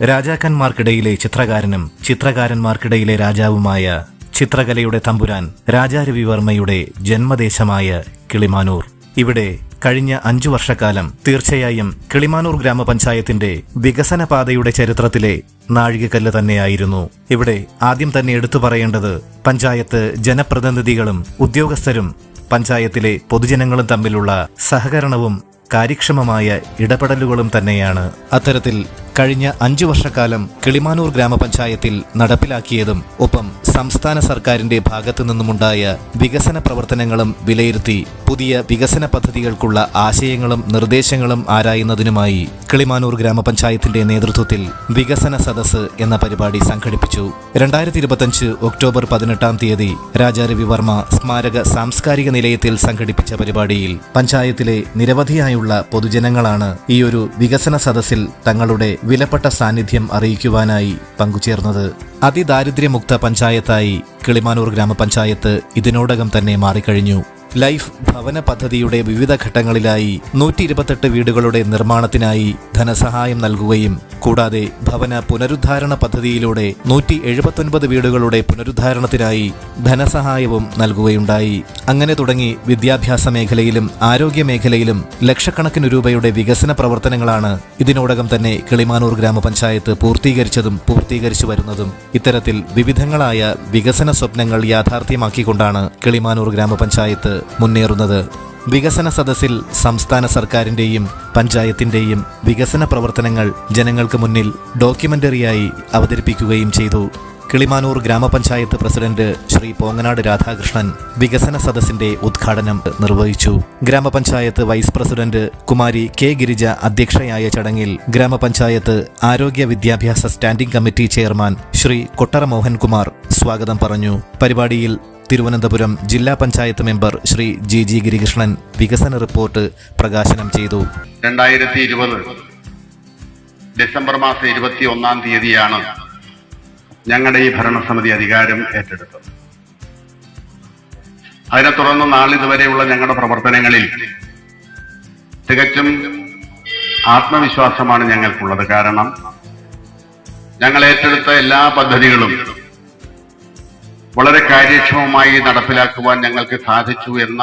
രാജാക്കന്മാർക്കിടയിലെ ചിത്രകാരനും ചിത്രകാരന്മാർക്കിടയിലെ രാജാവുമായ ചിത്രകലയുടെ തമ്പുരാൻ രാജാരവിവർമ്മയുടെ ജന്മദേശമായ കിളിമാനൂർ. ഇവിടെ കഴിഞ്ഞ അഞ്ചു വർഷക്കാലം തീർച്ചയായും കിളിമാനൂർ ഗ്രാമപഞ്ചായത്തിന്റെ വികസന പാതയുടെ ചരിത്രത്തിലെ നാഴികക്കല്ല് തന്നെയായിരുന്നു. ഇവിടെ ആദ്യം തന്നെ എടുത്തു പറയേണ്ടത് പഞ്ചായത്ത് ജനപ്രതിനിധികളും ഉദ്യോഗസ്ഥരും പഞ്ചായത്തിലെ പൊതുജനങ്ങളും തമ്മിലുള്ള സഹകരണവും കാര്യക്ഷമമായ ഇടപെടലുകളും തന്നെയാണ്. അത്തരത്തിൽ കഴിഞ്ഞ അഞ്ചു വർഷക്കാലം കിളിമാനൂർ ഗ്രാമപഞ്ചായത്തിൽ നടപ്പിലാക്കിയതും ഒപ്പം സംസ്ഥാന സർക്കാരിന്റെ ഭാഗത്തു നിന്നുമുണ്ടായ വികസന പ്രവർത്തനങ്ങളും വിലയിരുത്തി പുതിയ വികസന പദ്ധതികൾക്കുള്ള ആശയങ്ങളും നിർദ്ദേശങ്ങളും ആരായുന്നതിനുമായി കിളിമാനൂർ ഗ്രാമപഞ്ചായത്തിന്റെ നേതൃത്വത്തിൽ വികസന സദസ് എന്ന പരിപാടി സംഘടിപ്പിച്ചു. രണ്ടായിരത്തി ഇരുപത്തഞ്ച് ഒക്ടോബർ പതിനെട്ടാം തീയതി രാജാരവിവർമ്മ സ്മാരക സാംസ്കാരിക നിലയത്തിൽ സംഘടിപ്പിച്ച പരിപാടിയിൽ പഞ്ചായത്തിലെ നിരവധിയായുള്ള പൊതുജനങ്ങളാണ് ഈയൊരു വികസന സദസ്സിൽ തങ്ങളുടെ വിലപ്പെട്ട സാന്നിധ്യം അറിയിക്കുവാനായി പങ്കുചേർന്നത് അതിദാരിദ്ര്യമുക്ത പഞ്ചായത്തായി കിളിമാനൂർ ഗ്രാമപഞ്ചായത്ത് ഇതിനോടകം തന്നെ മാറിക്കഴിഞ്ഞു. ലൈഫ് ഭവന പദ്ധതിയുടെ വിവിധ ഘട്ടങ്ങളിലായി നൂറ്റി വീടുകളുടെ നിർമ്മാണത്തിനായി ധനസഹായം നൽകുകയും കൂടാതെ ഭവന പുനരുദ്ധാരണ പദ്ധതിയിലൂടെ നൂറ്റി എഴുപത്തൊൻപത് വീടുകളുടെ പുനരുദ്ധാരണത്തിനായി ധനസഹായവും നൽകുകയുണ്ടായി. അങ്ങനെ തുടങ്ങി വിദ്യാഭ്യാസ മേഖലയിലും ആരോഗ്യ മേഖലയിലും ലക്ഷക്കണക്കിന് രൂപയുടെ വികസന പ്രവർത്തനങ്ങളാണ് ഇതിനോടകം തന്നെ കിളിമാനൂർ ഗ്രാമപഞ്ചായത്ത് പൂർത്തീകരിച്ചതും പൂർത്തീകരിച്ചു വരുന്നതും. ഇത്തരത്തിൽ വിവിധങ്ങളായ വികസന സ്വപ്നങ്ങൾ യാഥാർത്ഥ്യമാക്കിക്കൊണ്ടാണ് കിളിമാനൂർ ഗ്രാമപഞ്ചായത്ത് മുന്നേറുന്നത്. വികസന സദസ്സിൽ സംസ്ഥാന സർക്കാരിന്റെയും പഞ്ചായത്തിന്റെയും വികസന പ്രവർത്തനങ്ങൾ ജനങ്ങൾക്ക് മുന്നിൽ ഡോക്യുമെന്ററിയായി അവതരിപ്പിക്കുകയും ചെയ്തു. കിളിമാനൂർ ഗ്രാമപഞ്ചായത്ത് പ്രസിഡന്റ് ശ്രീ പോങ്ങനാട് രാധാകൃഷ്ണൻ വികസന സദസ്സിന്റെ ഉദ്ഘാടനം നിർവഹിച്ചു. ഗ്രാമപഞ്ചായത്ത് വൈസ് പ്രസിഡന്റ് കുമാരി കെ ഗിരിജ അധ്യക്ഷയായ ചടങ്ങിൽ ഗ്രാമപഞ്ചായത്ത് ആരോഗ്യ വിദ്യാഭ്യാസ standing committee chairman Shri Kottara Mohankumar സ്വാഗതം പറഞ്ഞു. പരിപാടിയിൽ തിരുവനന്തപുരം ജില്ലാ panchayat member Shri G G Girikrishnan വികസന റിപ്പോർട്ട് പ്രകാശനം ചെയ്തു. രണ്ടായിരത്തി ഇരുപത് ഡിസംബർ മാസം ഇരുപത്തി ഒന്നാം തീയതിയാണ് ഞങ്ങളുടെ ഈ ഭരണസമിതി അധികാരം ഏറ്റെടുത്തത്. അതിനെ തുടർന്ന് നാളിതുവരെയുള്ള ഞങ്ങളുടെ പ്രവർത്തനങ്ങളിൽ തികച്ചും ആത്മവിശ്വാസമാണ് ഞങ്ങൾക്കുള്ളത്. കാരണം ഞങ്ങൾ ഏറ്റെടുത്ത എല്ലാ പദ്ധതികളും വളരെ കാര്യക്ഷമമായി നടപ്പിലാക്കുവാൻ ഞങ്ങൾക്ക് സാധിച്ചു എന്ന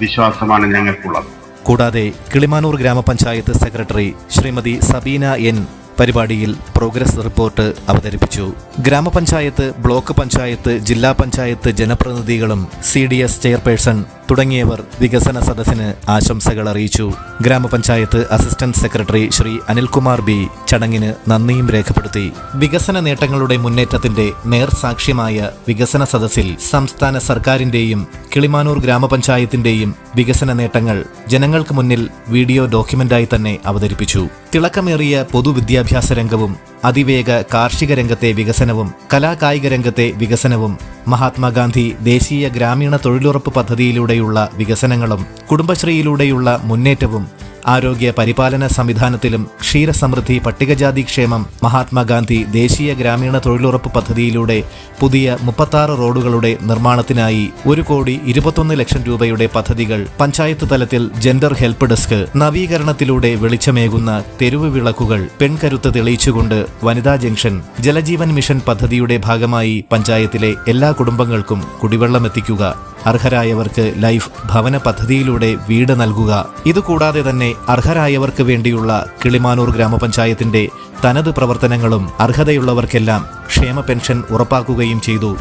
വിശ്വാസമാണ് ഞങ്ങൾക്കുള്ളത്. കൂടാതെ കിളിമാനൂർ ഗ്രാമപഞ്ചായത്ത് സെക്രട്ടറി ശ്രീമതി സബീന എൻ പരിപാടിയിൽ പ്രോഗ്രസ് റിപ്പോർട്ട് അവതരിപ്പിച്ചു. ഗ്രാമപഞ്ചായത്ത് ബ്ലോക്ക് പഞ്ചായത്ത് ജില്ലാ പഞ്ചായത്ത് ജനപ്രതിനിധികളും സി ഡി എസ് ചെയർപേഴ്സൺ തുടങ്ങിയവർ വികസന സദസ്സിന് ആശംസകൾ അറിയിച്ചു. ഗ്രാമപഞ്ചായത്ത് assistant secretary Shri Anilkumar B ചടങ്ങിന് നന്ദിയും രേഖപ്പെടുത്തി. വികസന നേട്ടങ്ങളുടെ മുന്നേറ്റത്തിന്റെ നേർസാക്ഷ്യമായ വികസന സദസ്സിൽ സംസ്ഥാന സർക്കാരിന്റെയും കിളിമാനൂർ ഗ്രാമപഞ്ചായത്തിന്റെയും വികസന നേട്ടങ്ങൾ ജനങ്ങൾക്ക് മുന്നിൽ വീഡിയോ ഡോക്യുമെന്റായി തന്നെ അവതരിപ്പിച്ചു. തിളക്കമേറിയ പൊതുവിദ്യാഭ്യാസ രംഗവും അതിവേഗ കാർഷിക രംഗത്തെ വികസനവും കലാകായിക രംഗത്തെ വികസനവും മഹാത്മാഗാന്ധി ദേശീയ ഗ്രാമീണ തൊഴിലുറപ്പ് പദ്ധതിയിലൂടെയുള്ള വികസനങ്ങളും കുടുംബശ്രീയിലൂടെയുള്ള മുന്നേറ്റവും ആരോഗ്യ പരിപാലന സംവിധാനത്തിലും ക്ഷീരസമൃദ്ധി പട്ടികജാതി ക്ഷേമം മഹാത്മാഗാന്ധി ദേശീയ ഗ്രാമീണ തൊഴിലുറപ്പ് പദ്ധതിയിലൂടെ പുതിയ മുപ്പത്താറ് റോഡുകളുടെ നിർമ്മാണത്തിനായി ഒരു കോടി ഇരുപത്തൊന്ന് ലക്ഷം രൂപയുടെ പദ്ധതികൾ പഞ്ചായത്ത് തലത്തിൽ ജെൻഡർ ഹെൽപ്പ് ഡെസ്ക് നവീകരണത്തിലൂടെ വെളിച്ചമേകുന്ന തെരുവ് വിളക്കുകൾ പെൺകരുത്ത് തെളിയിച്ചുകൊണ്ട് വനിതാ ജംഗ്ഷൻ ജലജീവൻ മിഷൻ പദ്ധതിയുടെ ഭാഗമായി പഞ്ചായത്തിലെ എല്ലാ കുടുംബങ്ങൾക്കും കുടിവെള്ളം എത്തിക്കുക. അർഹരായവർക്ക് ലൈഫ് ഭവന പദ്ധതിയിലൂടെ വീട് നൽകുക. ഇതുകൂടാതെ തന്നെ അർഹരായവർക്ക് വേണ്ടിയുള്ള കിളിമാനൂർ ഗ്രാമപഞ്ചായത്തിന്റെ തനത് പ്രവർത്തനങ്ങളും അർഹതയുള്ളവർക്കെല്ലാം ക്ഷേമ പെൻഷൻ ഉറപ്പാക്കുകയും ചെയ്തു.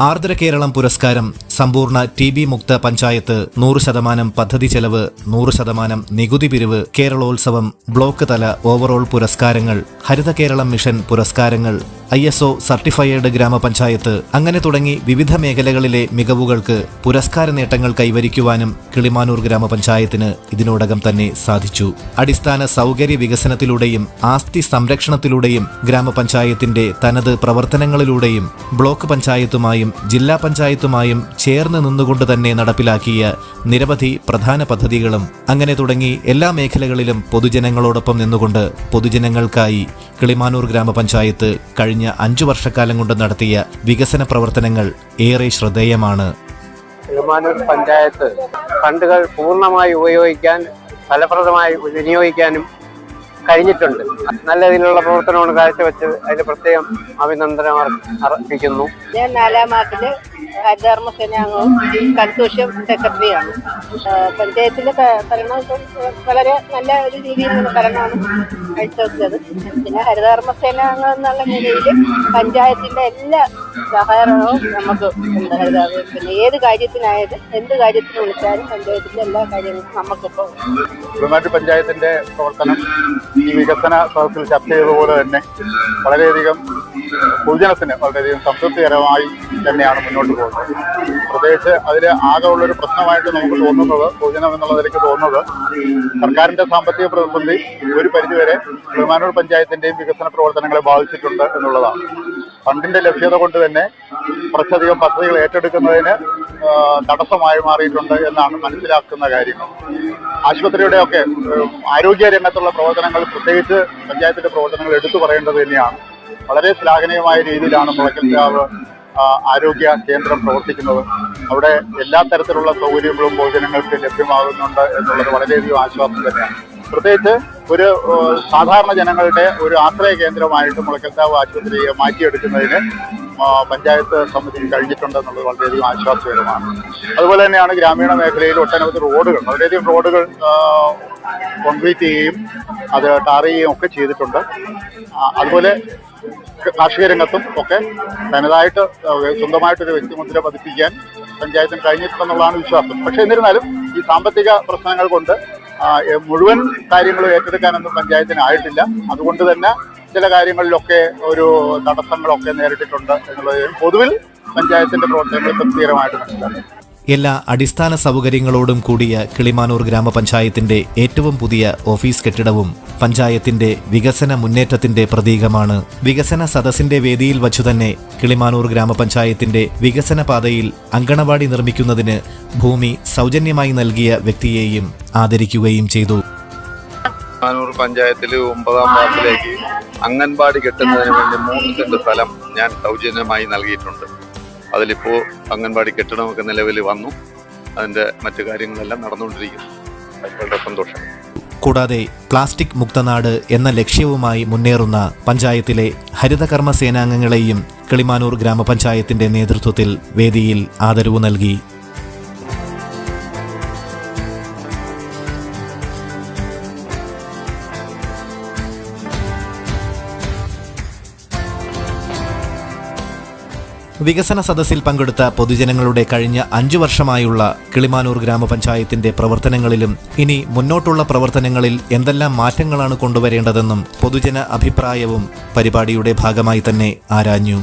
ആർദ്ര കേരളം പുരസ്കാരം സമ്പൂർണ ടി ബി മുക്ത പഞ്ചായത്ത് നൂറ് ശതമാനം പദ്ധതി ചെലവ് നൂറ് ശതമാനം നികുതി പിരിവ് കേരളോത്സവം ബ്ലോക്ക് തല ഓവറോൾ പുരസ്കാരങ്ങൾ ഹരിത കേരളം മിഷൻ പുരസ്കാരങ്ങൾ ഐ എസ് ഒ സർട്ടിഫൈഡ് ഗ്രാമപഞ്ചായത്ത് അങ്ങനെ തുടങ്ങി വിവിധ മേഖലകളിലെ മികവുകൾക്ക് പുരസ്കാര നേട്ടങ്ങൾ കൈവരിക്കുവാനും കിളിമാനൂർ ഗ്രാമപഞ്ചായത്തിന് ഇതിനോടകം തന്നെ സാധിച്ചു. അടിസ്ഥാന സൗകര്യ വികസനത്തിലൂടെയും ആസ്തി സംരക്ഷണത്തിലൂടെയും ഗ്രാമപഞ്ചായത്തിന്റെ തനത് പ്രവർത്തനങ്ങളിലൂടെയും ബ്ലോക്ക് പഞ്ചായത്തുമായും ജില്ലാ പഞ്ചായത്തുമായും ചേർന്ന് നിന്നുകൊണ്ട് തന്നെ നടപ്പിലാക്കിയ നിരവധി പ്രധാന പദ്ധതികളും അങ്ങനെ തുടങ്ങി എല്ലാ മേഖലകളിലും പൊതുജനങ്ങളോടൊപ്പം നിന്നുകൊണ്ട് പൊതുജനങ്ങൾക്കായി കിളിമാനൂർ ഗ്രാമപഞ്ചായത്ത് കഴിഞ്ഞ അഞ്ചു വർഷക്കാലം കൊണ്ട് നടത്തിയ വികസന പ്രവർത്തനങ്ങൾ ഏറെ ശ്രദ്ധേയമാണ്. കിളിമാനൂർ പഞ്ചായത്ത് ഫണ്ടുകൾ പൂർണമായി ഉപയോഗിക്കാൻ ഫലപ്രദമായി വിനിയോഗിക്കാനും കഴിഞ്ഞിട്ടുണ്ട്. നല്ല രീതിയിലുള്ള പ്രവർത്തനമാണ് കാഴ്ചവെച്ചത്. അതിന് പ്രത്യേകം അഭിനന്ദനം അർപ്പിക്കുന്നു. ഞാൻ നാലാം മാസത്തിൽ ഹരിതകർമ്മസേനാംഗവും കൺസോഷ്യം സെക്രട്ടറിയാണ് പഞ്ചായത്തിലെ ഭരണം വളരെ നല്ല ഒരു രീതിയിലുള്ള ഭരണമാണ് കാഴ്ചവെച്ചത് പിന്നെ ഹരിതകർമ്മസേനാംഗം എന്നുള്ള നിലയിൽ പഞ്ചായത്തിന്റെ എല്ലാ സഹകരണവും നമുക്ക് ഉണ്ട്. ഹരിതാവ് പിന്നെ ഏത് കാര്യത്തിനായാലും എന്ത് കാര്യത്തിന് വിളിച്ചാലും പഞ്ചായത്തിന്റെ എല്ലാ കാര്യങ്ങളും നമുക്കിപ്പോൾ പഞ്ചായത്തിന്റെ പ്രവർത്തനം ഈ വികസന തലത്തിൽ ചർച്ച ചെയ്തതുപോലെ തന്നെ വളരെയധികം പൊതുജനത്തിന് വളരെയധികം സംതൃപ്തികരമായി തന്നെയാണ് മുന്നോട്ട് പോകുന്നത്. പ്രത്യേകിച്ച് അതിൽ ആകെ ഉള്ളൊരു പ്രശ്നമായിട്ട് നമുക്ക് തോന്നുന്നത് പൊതുജനം എന്നുള്ള നിലയ്ക്ക് തോന്നുന്നത് സർക്കാരിന്റെ സാമ്പത്തിക പ്രതിസന്ധി ഒരു പരിധിവരെ തിരുമാനൂർ പഞ്ചായത്തിന്റെയും വികസന പ്രവർത്തനങ്ങളെ ബാധിച്ചിട്ടുണ്ട് എന്നുള്ളതാണ്. ഫണ്ടിന്റെ ലഭ്യത കൊണ്ട് തന്നെ കുറച്ചധികം പദ്ധതികൾ ഏറ്റെടുക്കുന്നതിന് തടസ്സമായി മാറിയിട്ടുണ്ട് എന്നാണ് മനസ്സിലാക്കുന്ന കാര്യങ്ങൾ. ആശുപത്രിയുടെ ഒക്കെ ആരോഗ്യ രംഗത്തുള്ള പ്രവർത്തനങ്ങൾ പ്രത്യേകിച്ച് പഞ്ചായത്തിന്റെ പ്രവർത്തനങ്ങൾ എടുത്തു പറയേണ്ടത് തന്നെയാണ്. വളരെ ശ്ലാഘനീയമായ രീതിയിലാണ് മുളയ്ക്കൽക്കാവ് ആരോഗ്യ കേന്ദ്രം പ്രവർത്തിക്കുന്നത്. അവിടെ എല്ലാ തരത്തിലുള്ള സൗകര്യങ്ങളും പൊതുജനങ്ങൾക്ക് ലഭ്യമാകുന്നുണ്ട് എന്നുള്ളത് വളരെയധികം ആശ്വാസം തന്നെയാണ്. പ്രത്യേകിച്ച് ഒരു സാധാരണ ജനങ്ങളുടെ ഒരു ആശ്രയ കേന്ദ്രമായിട്ട് മുളയ്ക്കൽക്കാവ് ആശുപത്രിയെ മാറ്റിയെടുക്കുന്നതിന് പഞ്ചായത്ത് കഴിഞ്ഞിട്ടുണ്ട് കഴിഞ്ഞിട്ടുണ്ടെന്നുള്ളത് വളരെയധികം ആശ്വാസകരമാണ്. അതുപോലെ തന്നെയാണ് ഗ്രാമീണ മേഖലയിൽ ഒട്ടനവധി റോഡുകൾ വളരെയധികം റോഡുകൾ കോൺക്രീറ്റ് ചെയ്യുകയും അത് ടാർ ചെയ്യുകയും ഒക്കെ ചെയ്തിട്ടുണ്ട്. അതുപോലെ കാർഷിക രംഗത്തും ഒക്കെ തനതായിട്ട് സ്വന്തമായിട്ടൊരു വ്യക്തിമുദ്ര പതിപ്പിക്കാൻ പഞ്ചായത്തിന് കഴിഞ്ഞിട്ടുണ്ടെന്നുള്ളതാണ് വിശ്വാസം. പക്ഷേ എന്നിരുന്നാലും ഈ സാമ്പത്തിക പ്രശ്നങ്ങൾ കൊണ്ട് മുഴുവൻ കാര്യങ്ങളും ഏറ്റെടുക്കാനൊന്നും പഞ്ചായത്തിന് ആയിട്ടില്ല. അതുകൊണ്ട് തന്നെ ചില കാര്യങ്ങളിലൊക്കെ ഒരു തടസ്സങ്ങളൊക്കെ നേരിട്ടിട്ടുണ്ട് എന്നുള്ളത് പൊതുവിൽ പഞ്ചായത്തിന്റെ പ്രവർത്തനങ്ങൾ തൃപ്തികരമായിട്ട് മനസ്സിലാക്കും എല്ലാ അടിസ്ഥാന സൗകര്യങ്ങളോടും കൂടിയ കിളിമാനൂർ ഗ്രാമപഞ്ചായത്തിന്റെ ഏറ്റവും പുതിയ ഓഫീസ് കെട്ടിടവും പഞ്ചായത്തിന്റെ വികസന മുന്നേറ്റത്തിന്റെ പ്രതീകമാണ്. വികസന സദസ്സിന്റെ വേദിയിൽ വച്ചുതന്നെ കിളിമാനൂർ ഗ്രാമപഞ്ചായത്തിന്റെ വികസന പാതയിൽ അങ്കണവാടി നിർമ്മിക്കുന്നതിന് ഭൂമി സൗജന്യമായി നൽകിയ വ്യക്തിയെയും ആദരിക്കുകയും ചെയ്തു. കിളിമാനൂർ പഞ്ചായത്തിൽ ഒമ്പതാം വാർഡിലേക്ക് അംഗൻവാടി കെട്ടുന്നതിന് വേണ്ടി മൂന്ന് സെന്റ് സ്ഥലം ഞാൻ സൗജന്യമായി നൽകിയിട്ടുണ്ട്. അതിലിപ്പോൾ അംഗൻവാടി കെട്ടിടമൊക്കെ നിലവിൽ വന്നു. അതിന്റെ മറ്റു കാര്യങ്ങളെല്ലാം നടന്നുകൊണ്ടിരിക്കുന്നു. വളരെ സന്തോഷം. കൂടാതെ പ്ലാസ്റ്റിക് മുക്തനാട് എന്ന ലക്ഷ്യവുമായി മുന്നേറുന്ന പഞ്ചായത്തിലെ ഹരിതകർമ്മ സേനാംഗങ്ങളെയും കിളിമാനൂർ ഗ്രാമപഞ്ചായത്തിന്റെ നേതൃത്വത്തിൽ വേദിയിൽ ആദരവ് നൽകി. വികസന സദസ്സിൽ പങ്കെടുത്ത പൊതുജനങ്ങളുടെ കഴിഞ്ഞ അഞ്ചു വർഷമായുള്ള കിളിമാനൂർ ഗ്രാമപഞ്ചായത്തിന്റെ പ്രവർത്തനങ്ങളിലും ഇനി മുന്നോട്ടുള്ള പ്രവർത്തനങ്ങളിൽ എന്തെല്ലാം മാറ്റങ്ങളാണ് കൊണ്ടുവരേണ്ടതെന്നും പൊതുജന അഭിപ്രായവും പരിപാടിയുടെ ഭാഗമായി തന്നെ ആരാഞ്ഞു.